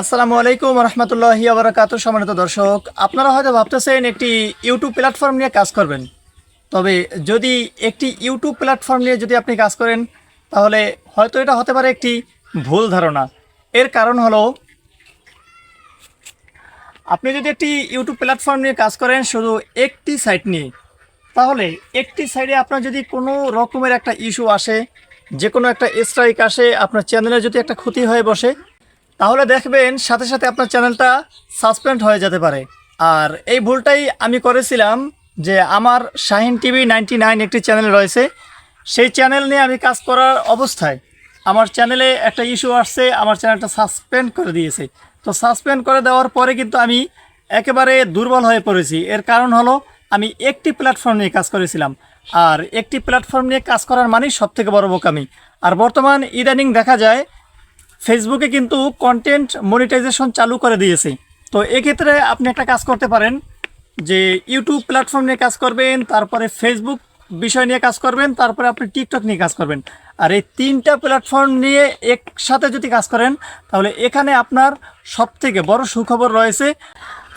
আসসালামু আলাইকুম রহমতুল্লাহি আবরাকাত সম্মানিত দর্শক। আপনারা হয়তো ভাবতেছেন একটি ইউটিউব প্ল্যাটফর্ম নিয়ে কাজ করবেন। তবে যদি একটি ইউটিউব প্ল্যাটফর্ম নিয়ে যদি আপনি কাজ করেন, তাহলে হয়তো এটা হতে পারে একটি ভুল ধারণা। এর কারণ হলো, আপনি যদি একটি ইউটিউব প্ল্যাটফর্ম নিয়ে কাজ করেন শুধু একটি সাইট নিয়ে, তাহলে একটি সাইডে আপনার যদি কোনো রকমের একটা ইস্যু আসে যে কোনো একটা স্ট্রাইক আসে, আপনার চ্যানেলে যদি একটা ক্ষতি হয়ে বসে তাহলে দেখবেন সাথে সাথে আপনার চ্যানেলটা সাসপেন্ড হয়ে যেতে পারে। আর এই ভুলটাই আমি করেছিলাম যে আমার শাহিন টিভি নাইনটি নাইন একটি চ্যানেল রয়েছে। সেই চ্যানেল নিয়ে আমি কাজ করার অবস্থায় আমার চ্যানেলে একটা ইস্যু আসছে, আমার চ্যানেলটা সাসপেন্ড করে দিয়েছে। তো সাসপেন্ড করে দেওয়ার পরে কিন্তু আমি একেবারে দুর্বল হয়ে পড়েছি। এর কারণ হলো আমি একটি প্ল্যাটফর্ম নিয়ে কাজ করেছিলাম। আর একটি প্ল্যাটফর্ম নিয়ে কাজ করার মানেই সবথেকে বড় বোকামি। আর বর্তমান ইদানিং দেখা যায় ফেসবুকে কিন্তু কন্টেন্ট মনিটাইজেশন চালু করে দিয়েছে। তো এক্ষেত্রে আপনি একটা কাজ করতে পারেন, যে ইউটিউব প্ল্যাটফর্ম নিয়ে কাজ করবেন, তারপরে ফেসবুক বিষয় নিয়ে কাজ করবেন, তারপরে আপনি টিকটক নিয়ে কাজ করবেন। আর এই তিনটা প্ল্যাটফর্ম নিয়ে একসাথে যদি কাজ করেন, তাহলে এখানে আপনার সবথেকে বড় সুখবর রয়েছে,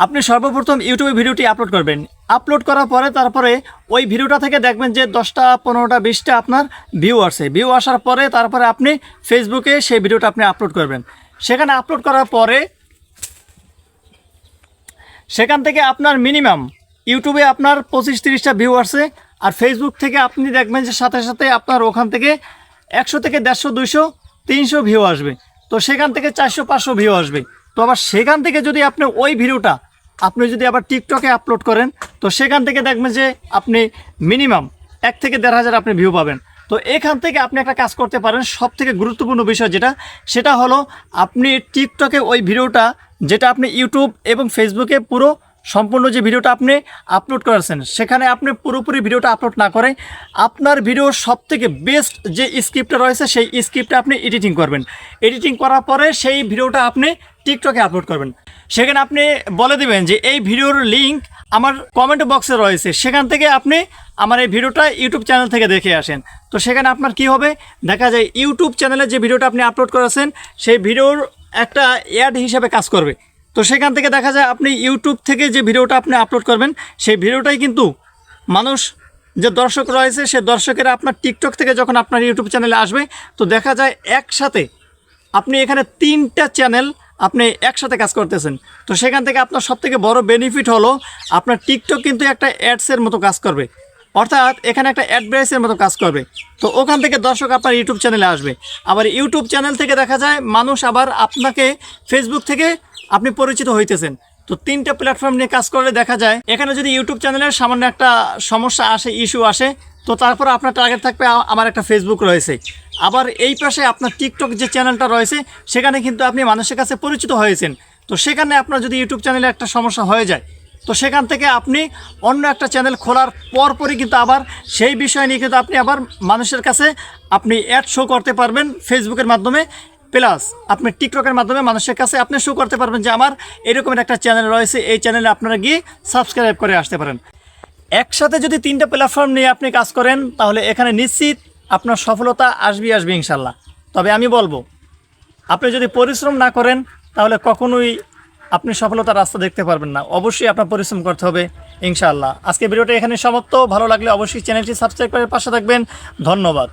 আপনি সর্বপ্রথম ইউটিউবে ভিডিওটি আপলোড করবেন। আপলোড করার পরে তারপরে ওই ভিডিওটা থেকে দেখবেন যে দশটা, পনেরোটা, বিশটা আপনার ভিউ আসে। ভিউ আসার পরে তারপরে আপনি ফেসবুকে সেই ভিডিওটা আপনি আপলোড করবেন। সেখানে আপলোড করার পরে সেখান থেকে আপনার মিনিমাম ইউটিউবে আপনার পঁচিশ, তিরিশটা ভিউ আসছে আর ফেসবুক থেকে আপনি দেখবেন যে সাথে সাথে আপনার ওখান থেকে একশো থেকে দেড়শো, দুইশো, তিনশো ভিউ আসবে। তো সেখান থেকে চারশো, পাঁচশো ভিউ আসবে। তো আবার সেখান থেকে যদি আপনি ওই ভিডিওটা, আপনি যদি আবার টিকটকে আপলোড করেন তো সেখান থেকে দেখবেন যে আপনি মিনিমাম এক থেকে দেড় হাজার আপনি ভিউ পাবেন। তো এখান থেকে আপনি একটা কাজ করতে পারেন সব থেকে গুরুত্বপূর্ণ বিষয় যেটা, সেটা হলো আপনি টিকটকে ওই ভিডিওটা, যেটা আপনি ইউটিউব এবং ফেসবুকে পুরো সম্পূর্ণ যে ভিডিওটা আপনি আপলোড করেছেন, সেখানে আপনি পুরোপুরি ভিডিওটা আপলোড না করে আপনার ভিডিওর সব থেকে বেস্ট যে স্ক্রিপ্টটা রয়েছে, সেই স্ক্রিপ্টটা আপনি এডিটিং করবেন। এডিটিং করার পরে সেই ভিডিওটা আপনি টিকটকে আপলোড করবেন। সেখানে আপনি বলে দিবেন যে এই ভিডিওর লিঙ্ক আমার কমেন্ট বক্সে রয়েছে। সেখান থেকে আপনি আমার এই ভিডিওটা ইউটিউব চ্যানেল থেকে দেখে আসেন। তো সেখানে আপনার কি হবে? দেখা যায় ইউটিউব চ্যানেলে যে ভিডিওটা আপনি আপলোড করেছেন, সেই ভিডিওর একটা অ্যাড হিসাবে কাজ করবে। তো সেখান থেকে দেখা যায় আপনি ইউটিউব থেকে যে ভিডিওটা আপনি আপলোড করবেন, সেই ভিডিওটাই কিন্তু মানুষ, যে দর্শক রয়েছে, সে দর্শকেরা আপনার টিকটক থেকে যখন আপনার ইউটিউব চ্যানেলে আসবে, তো দেখা যায় একসাথে আপনি এখানে তিনটা চ্যানেল আপনি একসাথে কাজ করতেছেন। তো সেখান থেকে আপনার সবথেকে বড় বেনিফিট হলো আপনার টিকটক কিন্তু একটা অ্যাডসের মতো কাজ করবে। অর্থাৎ এখানে একটা অ্যাডভাইসের মতো কাজ করবে। তো ওখান থেকে দর্শক আপনার ইউটিউব চ্যানেলে আসবে। আবার ইউটিউব চ্যানেল থেকে দেখা যায় মানুষ আবার আপনাকে ফেসবুক থেকে আপনি পরিচিত হইতেছেন। তো তিনটা প্ল্যাটফর্ম নিয়ে কাজ করলে দেখা যায় এখানে যদি ইউটিউব চ্যানেলের সামান্য একটা সমস্যা আসে ইস্যু আসে, তো তারপর আপনার টার্গেট থাকবে আমার একটা ফেসবুক রয়েছে। আবার এই পাশে আপনার টিকটক যে চ্যানেলটা রয়েছে, সেখানে কিন্তু আপনি মানুষের কাছে পরিচিত হয়েছেন। তো সেখানে আপনার যদি ইউটিউব চ্যানেলে একটা সমস্যা হয়ে যায়, তো সেখান থেকে আপনি অন্য একটা চ্যানেল খোলার পরপরই কিন্তু আবার সেই বিষয় নিয়ে কিন্তু আপনি আবার মানুষের কাছে আপনি অ্যাড শো করতে পারবেন ফেসবুকের মাধ্যমে। প্লাস আপনি টিকটকের মাধ্যমে মানুষের কাছে আপনি শো করতে পারবেন যে আমার এরকমের একটা চ্যানেল রয়েছে, এই চ্যানেলে আপনারা গিয়ে সাবস্ক্রাইব করে আসতে পারেন। একসাথে যদি তিনটা প্ল্যাটফর্ম নিয়ে আপনি কাজ করেন, তাহলে এখানে নিশ্চিত আপনার সফলতা আসবে আসবে ইনশাল্লাহ। তবে আমি বলব, আপনি যদি পরিশ্রম না করেন, তাহলে কখনোই আপনি সফলতার রাস্তা দেখতে পারবেন না। অবশ্যই আপনার পরিশ্রম করতে হবে ইনশাআল্লাহ আজকে ভিডিওটা এখানে সমাপ্ত। ভালো লাগলে অবশ্যই চ্যানেলটি সাবস্ক্রাইব করে পাশে থাকবেন। ধন্যবাদ।